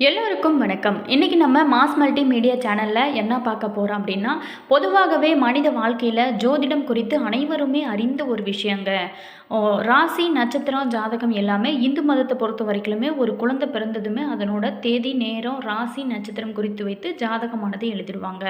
எல்லோருக்கும் வணக்கம். இன்றைக்கி நம்ம மாஸ் மல்டி மீடியா சேனலில் என்ன பார்க்க போகிறோம் அப்படின்னா பொதுவாகவே மனித வாழ்க்கையில் ஜோதிடம் குறித்து அனைவருமே அறிந்த ஒரு விஷயங்க. ஓ, ராசி நட்சத்திரம் ஜாதகம் எல்லாமே இந்து மதத்தை பொறுத்த வரைக்குமே ஒரு குழந்தை பிறந்ததுமே அதனோட தேதி நேரம் ராசி நட்சத்திரம் குறித்து வைத்து ஜாதகமானது எழுதிடுவாங்க.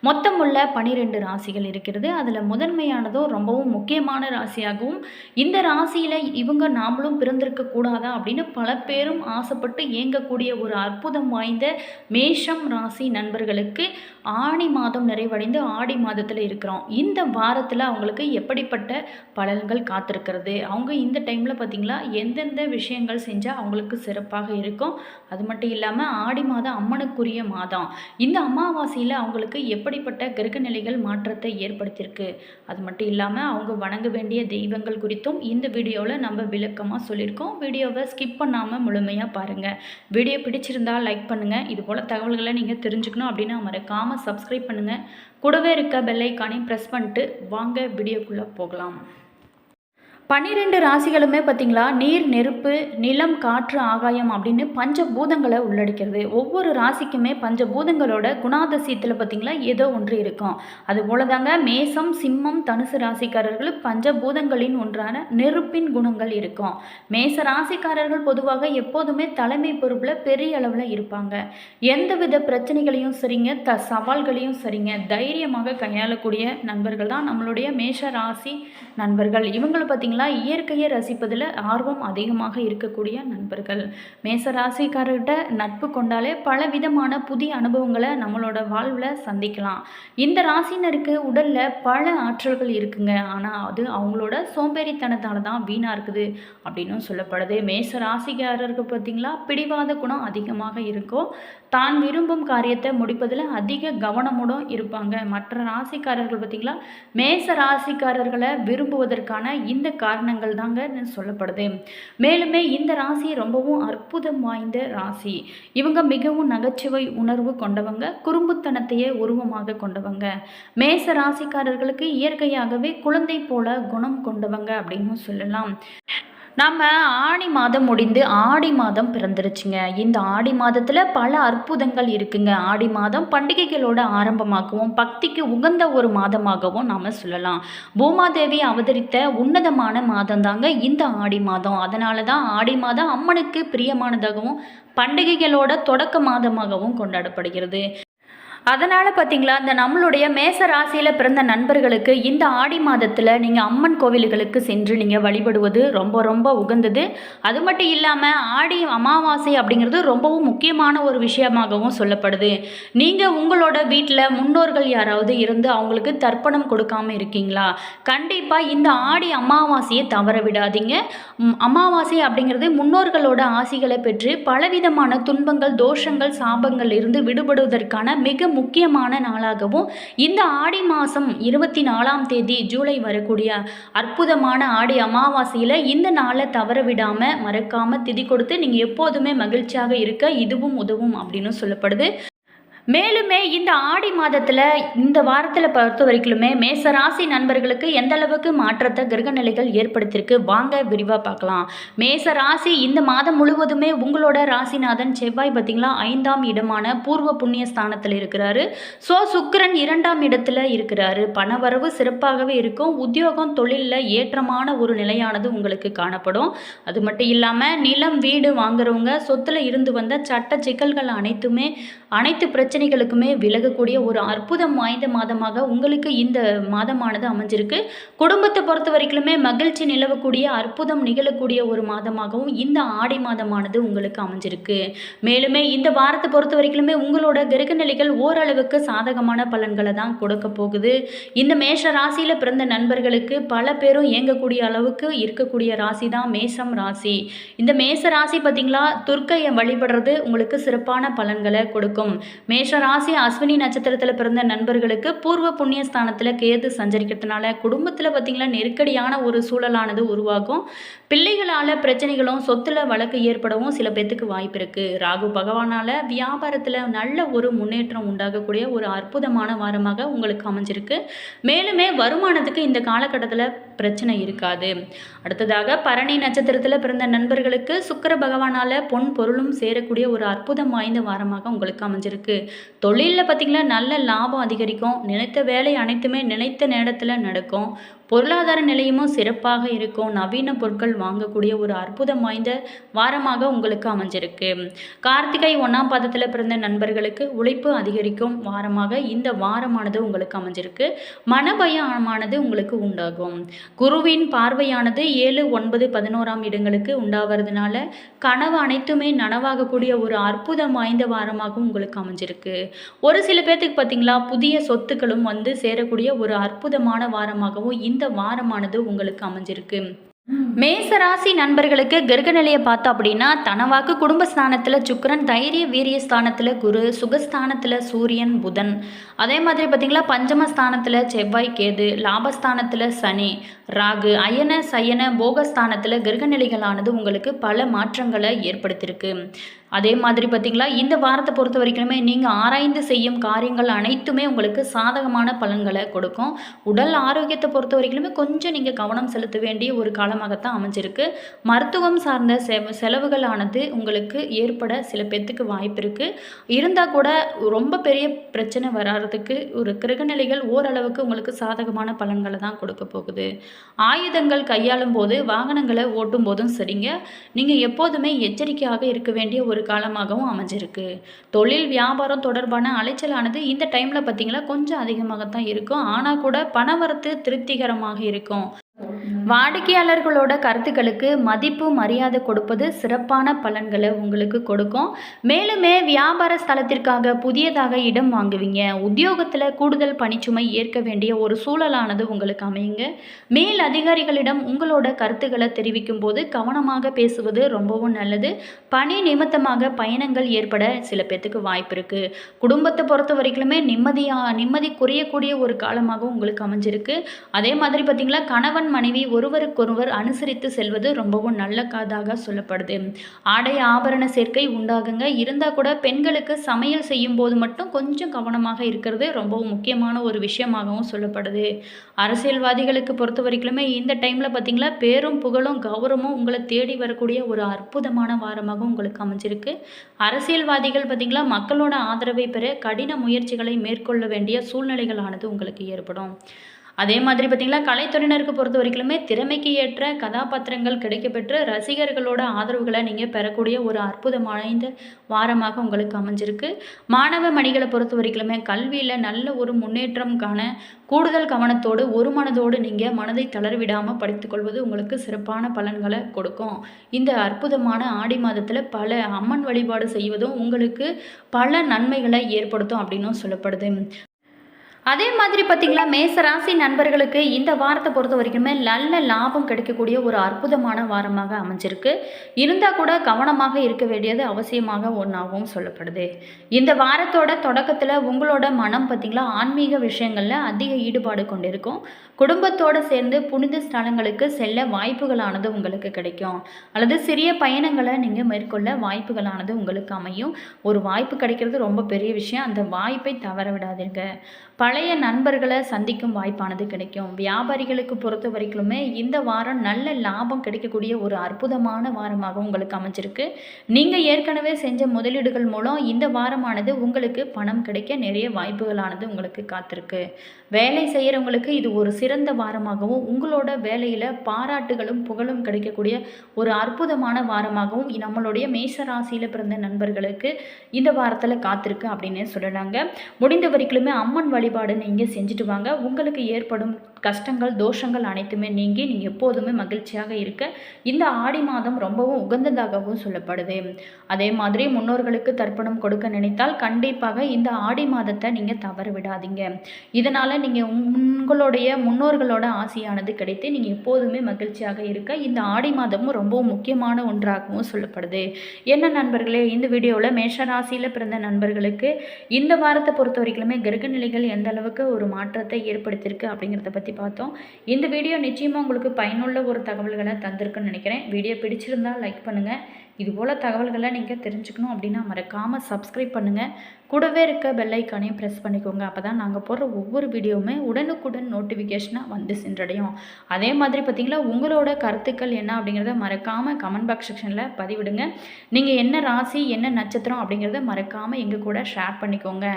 மொத்தம் உள்ள பனிரெண்டு ராசிகள் இருக்கிறது. அதில் முதன்மையானதோ ரொம்பவும் முக்கியமான ராசியாகவும் இந்த ராசியில் இவங்க நாமளும் பிறந்திருக்க கூடாதா அப்படின்னு பல பேரும் ஆசைப்பட்டு இயங்கக்கூடிய ஒரு அற்புதம் வாய்ந்த மேஷம் ராசி நண்பர்களுக்கு ஆணி மாதம் நிறைவடைந்து ஆடி மாதத்தில் இருக்கிறோம். இந்த வாரத்தில் அவங்களுக்கு எப்படிப்பட்ட பலன்கள் காத்திருக்கிறது? அவங்க இந்த டைமில் பார்த்திங்களா எந்தெந்த விஷயங்கள் செஞ்சால் அவங்களுக்கு சிறப்பாக இருக்கும்? அது மட்டும் இல்லாமல் ஆடி மாதம் அம்மனுக்குரிய மாதம். இந்த அமாவாசையில் அவங்களுக்கு எப்படிப்பட்ட கிரக நிலைகள் மாற்றத்தை ஏற்படுத்தியிருக்கு? அது மட்டும் இல்லாமல் அவங்க வணங்க வேண்டிய தெய்வங்கள் குறித்தும் இந்த வீடியோவில் நம்ம விளக்கமாக சொல்லியிருக்கோம். வீடியோவை ஸ்கிப் பண்ணாமல் முழுமையாக பாருங்கள் வீடியோ பிடிச்சிருந்தா லைக் பண்ணுங்கள் இது போல் தகவல்களை நீங்கள் தெரிஞ்சுக்கணும் அப்படின்னா மறக்காமல் சப்ஸ்கிரைப் பண்ணுங்கள் கூடவே இருக்க பெல்லைக்கானையும் ப்ரெஸ் பண்ணிட்டு வாங்க வீடியோக்குள்ளே போகலாம். பன்னிரெண்டு ராசிகளுமே பார்த்தீங்களா? நீர் நெருப்பு நிலம் காற்று ஆகாயம் அப்படின்னு பஞ்சபூதங்களை உள்ளடக்கிறது. ஒவ்வொரு ராசிக்குமே பஞ்சபூதங்களோட குணாதிசயத்தில் பார்த்தீங்களா? ஏதோ ஒன்று இருக்கும். அதுபோல தாங்க மேசம் சிம்மம் தனுசு ராசிக்காரர்கள் பஞ்சபூதங்களின் ஒன்றான நெருப்பின் குணங்கள் இருக்கும். மேச ராசிக்காரர்கள் பொதுவாக எப்போதுமே தலைமை பொறுப்பில் பெரிய அளவில் இருப்பாங்க. எந்தவித பிரச்சனைகளையும் சரிங்க த சவால்களையும் சரிங்க தைரியமாக கையாளக்கூடிய நண்பர்கள் தான் நம்மளுடைய மேஷ ராசி நண்பர்கள். இவங்களை பார்த்தீங்களா? இயற்கையை ரசிப்பதில் ஆர்வம் அதிகமாக இருக்கக்கூடிய நண்பர்கள். மேச ராசிக்காரர்கிட்ட நட்பு கொண்டாலே பல விதமான புதிய அனுபவங்களை நம்மளோட வாழ்வில் சந்திக்கலாம். இந்த ராசினருக்கு உடலில் பல ஆற்றல்கள் இருக்குங்க. ஆனால் அது அவங்களோட சோம்பேறித்தனத்தால் தான் வீணாக இருக்குது அப்படின்னும் சொல்லப்படுது. மேச ராசிக்காரருக்கு பார்த்தீங்களா பிடிவாத குணம் அதிகமாக இருக்கும். தான் விரும்பும் காரியத்தை முடிப்பதில் அதிக கவனமுடன் இருப்பாங்க. மற்ற ராசிக்காரர்கள் பார்த்தீங்களா மேச ராசிக்காரர்களை விரும்புவதற்கான இந்த காரணங்கள் தாங்க சொல்லப்படுது. மேலுமே இந்த ராசி ரொம்பவும் அற்புதம் வாய்ந்த ராசி. இவங்க மிகவும் நகைச்சுவை உணர்வு கொண்டவங்க குறும்புத்தனத்தையே உருவமாக கொண்டவங்க. மேச ராசிக்காரர்களுக்கு இயற்கையாகவே குழந்தை போல குணம் கொண்டவங்க அப்படின்னு சொல்லலாம். நம்ம ஆடி மாதம் முடிந்து ஆடி மாதம் பிறந்துருச்சுங்க. இந்த ஆடி மாதத்தில் பல அற்புதங்கள் இருக்குங்க. ஆடி மாதம் பண்டிகைகளோட ஆரம்பமாகவும் பக்திக்கு உகந்த ஒரு மாதமாகவும் நாம் சொல்லலாம். பூமாதேவி அவதரித்த உன்னதமான மாதம் தாங்க இந்த ஆடி மாதம். அதனால தான் ஆடி மாதம் அம்மனுக்கு பிரியமானதாகவும் பண்டிகைகளோட தொடக்க மாதமாகவும் கொண்டாடப்படுகிறது. அதனால் பார்த்தீங்களா இந்த நம்மளுடைய மேச ராசியில் பிறந்த நண்பர்களுக்கு இந்த ஆடி மாதத்தில் நீங்கள் அம்மன் கோவில்களுக்கு சென்று நீங்கள் வழிபடுவது ரொம்ப ரொம்ப உகந்தது. அது மட்டும் இல்லாமல் ஆடி அமாவாசை அப்படிங்கிறது ரொம்பவும் முக்கியமான ஒரு விஷயமாகவும் சொல்லப்படுது. நீங்கள் உங்களோட வீட்டில் முன்னோர்கள் யாராவது இருந்து அவங்களுக்கு தர்ப்பணம் கொடுக்காம இருக்கீங்களா? கண்டிப்பாக இந்த ஆடி அமாவாசையை தவற விடாதீங்க. அமாவாசை அப்படிங்கிறது முன்னோர்களோட ஆசிகளை பெற்று பலவிதமான துன்பங்கள் தோஷங்கள் சாபங்கள் இருந்து விடுபடுவதற்கான மிக முக்கியமான நாளாகவும் இந்த ஆடி மாதம் இருபத்தி நாலாம் தேதி ஜூலை வரக்கூடிய அற்புதமான ஆடி அமாவாசையில் இந்த நாளை தவற விடாமல் மறக்காமல் திதி கொடுத்து நீங்கள் எப்போதுமே மகிழ்ச்சியாக இருக்க இதுவும் உதவும் அப்படின்னு சொல்லப்படுது. மேலுமே இந்த ஆடி மாதத்தில் இந்த வாரத்தில் பொறுத்த வரைக்குமே மேசராசி நண்பர்களுக்கு எந்த அளவுக்கு மாற்றத்தை கிரக நிலைகள் ஏற்படுத்தியிருக்கு? வாங்க விரிவாக பார்க்கலாம். மேச ராசி இந்த மாதம் முழுவதுமே உங்களோட ராசிநாதன் செவ்வாய் பார்த்தீங்களா? ஐந்தாம் இடமான பூர்வ புண்ணிய ஸ்தானத்தில் இருக்கிறாரு. ஸோ சுக்கரன் இரண்டாம் இடத்துல இருக்கிறாரு. பணவரவு சிறப்பாகவே இருக்கும். உத்தியோகம் தொழிலில் ஏற்றமான ஒரு நிலையானது உங்களுக்கு காணப்படும். அது மட்டும் இல்லாமல் நிலம் வீடு வாங்குறவங்க சொத்துல இருந்து வந்த சட்ட சிக்கல்கள் அனைத்துமே அனைத்து பிரச்சனை பிரச்சனைகளுக்குமே விலகக்கூடிய ஒரு அற்புதம் வாய்ந்த மாதமாக உங்களுக்கு இந்த மாதமானது அமைஞ்சிருக்கு. குடும்பத்தை பொறுத்த வரைக்குமே மகிழ்ச்சி நிலவக்கூடிய அற்புதம் நிகழக்கூடிய ஒரு மாதமாகவும் இந்த ஆடி மாதமானது உங்களுக்கு அமைஞ்சிருக்கு. மேலுமே இந்த வாரத்தை பொறுத்த வரைக்குமே உங்களோட கிரக நிலைகள் ஓரளவுக்கு சாதகமான பலன்களை தான் கொடுக்க போகுது. இந்த மேஷ ராசியில் பிறந்த நண்பர்களுக்கு பல பேரும் இயங்கக்கூடிய அளவுக்கு இருக்கக்கூடிய ராசி தான் மேஷம் ராசி. இந்த மேச ராசி பார்த்தீங்களா துர்க்கையை வழிபடுறது உங்களுக்கு சிறப்பான பலன்களை கொடுக்கும். மே மேஷ ராசி அஸ்வினி நட்சத்திரத்தில் பிறந்த நண்பர்களுக்கு பூர்வ புண்ணிய ஸ்தானத்தில் கேது சஞ்சரிக்கிறதுனால குடும்பத்தில் பார்த்தீங்களா நெருக்கடியான ஒரு சூழலானது உருவாகும். பிள்ளைகளால் பிரச்சனைகளும் சொத்தில் வழக்கு ஏற்படவும் சில பேர்த்துக்கு வாய்ப்பு இருக்குது ராகு பகவானால் வியாபாரத்தில் நல்ல ஒரு முன்னேற்றம் உண்டாகக்கூடிய ஒரு அற்புதமான வாரமாக உங்களுக்கு அமைஞ்சிருக்கு. மேலுமே வருமானத்துக்கு இந்த காலகட்டத்தில் பிரச்சனை இருக்காது. அடுத்ததாக பரணி நட்சத்திரத்தில் பிறந்த நண்பர்களுக்கு சுக்கர பகவானால் பொன் பொருளும் சேரக்கூடிய ஒரு அற்புதம் வாய்ந்த வாரமாக உங்களுக்கு அமைஞ்சிருக்கு. தொழிலில் பார்த்திங்கன்னா நல்ல லாபம் அதிகரிக்கும். நினைத்த வேலை அனைத்துமே நினைத்த நேரத்தில் நடக்கும். பொருளாதார நிலையமும் சிறப்பாக இருக்கும். நவீன பொருட்கள் வாங்கக்கூடிய ஒரு அற்புதம் வாய்ந்த வாரமாக உங்களுக்கு அமைஞ்சிருக்கு. கார்த்திகை ஒன்றாம் பாதத்தில் பிறந்த நண்பர்களுக்கு உழைப்பு அதிகரிக்கும் வாரமாக இந்த வாரமானது உங்களுக்கு அமைஞ்சிருக்கு. மனபயமானது உங்களுக்கு உண்டாகும். குருவின் பார்வையானது ஏழு ஒன்பது பதினோராம் இடங்களுக்கு உண்டாகிறதுனால கனவு அனைத்துமே நனவாகக்கூடிய ஒரு அற்புதம் வாய்ந்த வாரமாகவும் உங்களுக்கு அமைஞ்சிருக்கு. ஒரு சில பேர்த்துக்கு பார்த்தீங்களா புதிய சொத்துக்களும் வந்து சேரக்கூடிய ஒரு அற்புதமான வாரமாகவும் இந்த இந்த வாரமானது உங்களுக்கு அமைஞ்சிருக்கு. மேசராசி நண்பர்களுக்கு கிரக நிலையை பார்த்தோம் அப்படின்னா தனவாக்கு குடும்பஸ்தானத்தில் சுக்கரன் தைரிய வீரிய ஸ்தானத்தில் குரு சுகஸ்தானத்தில் சூரியன் புதன். அதே மாதிரி பார்த்திங்களா பஞ்சமஸ்தானத்தில் செவ்வாய் கேது லாபஸ்தானத்தில் சனி ராகு அயன சயன போகஸ்தானத்தில் கிரக நிலைகளானது உங்களுக்கு பல மாற்றங்களை ஏற்படுத்தியிருக்கு. அதே மாதிரி பார்த்திங்களா இந்த வாரத்தை பொறுத்த வரைக்குமே நீங்கள் ஆராய்ந்து செய்யும் காரியங்கள் அனைத்துமே உங்களுக்கு சாதகமான பலன்களை கொடுக்கும். உடல் ஆரோக்கியத்தை பொறுத்த வரைக்குமே கொஞ்சம் நீங்கள் கவனம் செலுத்த வேண்டிய ஒரு காலமாகத்தான் அமைஞ்சிருக்கு. மருத்துவம் சார்ந்த செலவுகளானது உங்களுக்கு ஏற்பட சில பேர்த்துக்கு வாய்ப்பு இருக்குது இருந்தால் கூட ரொம்ப பெரிய பிரச்சனை வராததுக்கு ஒரு கிரகநிலைகள் ஓரளவுக்கு உங்களுக்கு சாதகமான பலன்களை தான் கொடுக்க போகுது. ஆயுதங்கள் கையாளும் போது வாகனங்களை ஓட்டும் போதும் சரிங்க. நீங்கள் எப்போதுமே எச்சரிக்கையாக இருக்க வேண்டிய ஒரு காலமாகவும் அமைஞ்சிருக்கு. தொழில் வியாபாரம் தொடர்பான அலைச்சலானது இந்த டைமில் பார்த்தீங்களா கொஞ்சம் அதிகமாகத்தான் இருக்கும். ஆனால் கூட பணவரத்து திருப்திகரமாக இருக்கும். வாடிக்கையாளர்களோட கருத்துக்களுக்கு மதிப்பு மரியாதை கொடுப்பது சிறப்பான பலன்களை உங்களுக்கு கொடுக்கும். மேலுமே வியாபார ஸ்தலத்திற்காக புதியதாக இடம் வாங்குவீங்க. உத்தியோகத்தில் கூடுதல் பணிச்சுமை ஏற்க வேண்டிய ஒரு சூழலானது உங்களுக்கு அமையுங்க. மேல் அதிகாரிகளிடம் உங்களோட கருத்துக்களை தெரிவிக்கும் போது கவனமாக பேசுவது ரொம்பவும் நல்லது. பணி நிமித்தமாக பயணங்கள் ஏற்பட சில பேர்த்துக்கு வாய்ப்பு இருக்குது குடும்பத்தை பொறுத்த வரைக்குமே நிம்மதியாக நிம்மதி குறையக்கூடிய ஒரு காலமாக உங்களுக்கு அமைஞ்சிருக்கு. அதே மாதிரி பார்த்திங்களா கணவன் மனைவி ஒரு ஒருவருக்கொருவர் அனுசரித்து செல்வது ரொம்பவும் நல்ல காதாக சொல்லப்படுது. ஆடை ஆபரண சேர்க்கை உண்டாகுங்க. இருந்தால் கூட பெண்களுக்கு சமையல் செய்யும் போது மட்டும் கொஞ்சம் கவனமாக இருக்கிறது ரொம்பவும் முக்கியமான ஒரு விஷயமாகவும் சொல்லப்படுது. அரசியல்வாதிகளுக்கு பொறுத்த வரைக்குமே இந்த டைமில் பார்த்திங்களா பேரும் புகழும் கௌரவமும் உங்களை தேடி வரக்கூடிய ஒரு அற்புதமான வாரமாக உங்களுக்கு அமைஞ்சிருக்கு. அரசியல்வாதிகள் பார்த்திங்களா மக்களோட ஆதரவை பெற கடின முயற்சிகளை மேற்கொள்ள வேண்டிய சூழ்நிலைகளானது உங்களுக்கு ஏற்படும். அதே மாதிரி பார்த்திங்களா கலைத்துறையினருக்கு பொறுத்த வரைக்குமே திறமைக்கு ஏற்ற கதாபாத்திரங்கள் கிடைக்கப்பெற்று ரசிகர்களோட ஆதரவுகளை நீங்கள் பெறக்கூடிய ஒரு அற்புதம் இந்த வாரமாக உங்களுக்கு அமைஞ்சிருக்கு. மாணவ மணிகளை பொறுத்த வரைக்குமே கல்வியில் நல்ல ஒரு முன்னேற்றம் காண கூடுதல் கவனத்தோடு ஒரு மனதோடு நீங்கள் மனதை தளர்விடாமல் படித்துக்கொள்வது உங்களுக்கு சிறப்பான பலன்களை கொடுக்கும். இந்த அற்புதமான ஆடி மாதத்தில் பல அம்மன் வழிபாடு செய்வதும் உங்களுக்கு பல நன்மைகளை ஏற்படுத்தும் அப்படின்னும் சொல்லப்படுது. அதே மாதிரி பார்த்திங்களா மேசராசி நண்பர்களுக்கு இந்த வாரத்தை பொறுத்த வரைக்குமே நல்ல லாபம் கிடைக்கக்கூடிய ஒரு அற்புதமான வாரமாக அமைஞ்சிருக்கு. இருந்தால் கூட கவனமாக இருக்க வேண்டியது அவசியமாக ஒன்றாகவும் சொல்லப்படுது. இந்த வாரத்தோட தொடக்கத்தில் உங்களோட மனம் பார்த்திங்களா ஆன்மீக விஷயங்களில் அதிக ஈடுபாடு கொண்டிருக்கும். குடும்பத்தோடு சேர்ந்து புனித ஸ்தலங்களுக்கு செல்ல வாய்ப்புகளானது உங்களுக்கு கிடைக்கும். அல்லது சிறிய பயணங்களை நீங்கள் மேற்கொள்ள வாய்ப்புகளானது உங்களுக்கு அமையும். ஒரு வாய்ப்பு கிடைக்கிறது ரொம்ப பெரிய விஷயம். அந்த வாய்ப்பை தவற விடாதீங்க. பழைய நண்பர்களை சந்திக்கும் வாய்ப்பானது கிடைக்கும். வியாபாரிகளுக்கு பொறுத்த வரைக்குமே இந்த வாரம் நல்ல லாபம் கிடைக்கக்கூடிய ஒரு அற்புதமான வாரமாக உங்களுக்கு அமைஞ்சிருக்கு. நீங்கள் ஏற்கனவே செஞ்ச முதலீடுகள் மூலம் இந்த வாரமானது உங்களுக்கு பணம் கிடைக்க நிறைய வாய்ப்புகளானது உங்களுக்கு காத்திருக்கு. வேலை செய்கிறவங்களுக்கு இது ஒரு சிறந்த வாரமாகவும் உங்களோட வேலையில் பாராட்டுகளும் புகழும் கிடைக்கக்கூடிய ஒரு அற்புதமான வாரமாகவும் நம்மளுடைய மேச ராசியில் பிறந்த நண்பர்களுக்கு இந்த வாரத்தில் காத்திருக்கு அப்படின்னு சொல்லலாங்க. முடிந்த வரைக்குமே அம்மன் வழிபாடு நீங்கள் செஞ்சுட்டு வாங்க. உங்களுக்கு ஏற்படும் கஷ்டங்கள் தோஷங்கள் அனைத்துமே நீங்கி நீங்கள் எப்போதுமே மகிழ்ச்சியாக இருக்க. இந்த ஆடி மாதம் ரொம்பவும் உகந்ததாகவும் சொல்லப்படுது. அதே மாதிரி முன்னோர்களுக்கு தர்ப்பணம் கொடுக்க நினைத்தால் கண்டிப்பாக இந்த ஆடி மாதத்தை நீங்கள் தவற விடாதீங்க. இதனால் நீங்கள் உங்களுடைய முன்னோர்களோட ஆசையானது கிடைத்து நீங்கள் எப்போதுமே மகிழ்ச்சியாக இருக்க. இந்த ஆடி மாதமும் ரொம்பவும் முக்கியமான ஒன்றாகவும் சொல்லப்படுது. என்ன நண்பர்களே இந்த வீடியோவில் மேஷ ராசியில் பிறந்த நண்பர்களுக்கு இந்த வாரத்தை பொறுத்த வரைக்குமே கிரகநிலைகள் எந்த அளவுக்கு ஒரு மாற்றத்தை ஏற்படுத்தியிருக்கு அப்படிங்கிறத பற்றி பார்த்தோம். இந்த வீடியோ நிச்சயமாக உங்களுக்கு பயனுள்ள ஒரு தகவல்களை தந்திருக்குன்னு நினைக்கிறேன். வீடியோ பிடிச்சிருந்தால் லைக் பண்ணுங்கள் இதுபோல் தகவல்களை நீங்கள் தெரிஞ்சுக்கணும் அப்படின்னா மறக்காமல் சப்ஸ்கிரைப் பண்ணுங்கள் கூடவே இருக்க பெல்லைக்கானையும் ப்ரெஸ் பண்ணிக்கோங்க. அப்போ தான் நாங்கள் போடுற ஒவ்வொரு வீடியோவுமே உடனுக்குடன் நோட்டிஃபிகேஷனாக வந்து சென்றடையும். அதே மாதிரி பார்த்திங்களா உங்களோட கருத்துக்கள் என்ன அப்படிங்கிறத மறக்காமல் கமெண்ட் பாக்ஸ் செக்ஷனில் பதிவிடுங்க. நீங்கள் என்ன ராசி என்ன நட்சத்திரம் அப்படிங்கிறத மறக்காமல் எங்கள் கூட ஷேர் பண்ணிக்கோங்க.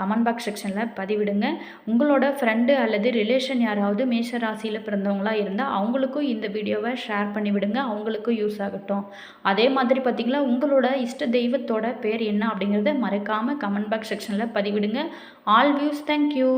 கமெண்ட் பாக்ஸ் செக்ஷனில் பதிவிடுங்க. உங்களோட ஃப்ரெண்டு அல்லது ரிலேஷன் யாராவது மேஷ ராசியில் பிறந்தவங்களா இருந்தால் அவங்களுக்கும் இந்த வீடியோவை ஷேர் பண்ணிவிடுங்க. அவங்களுக்கும் யூஸ் ஆகட்டும். அதே மாதிரி மாதிரி பார்த்தீங்களா உங்களோட இஷ்ட தெய்வத்தோட பேர் என்ன அப்படிங்கிறத மறக்காமல் கமெண்ட் பாக்ஸ் செக்ஷனில் பதிவிடுங்க. All views thank you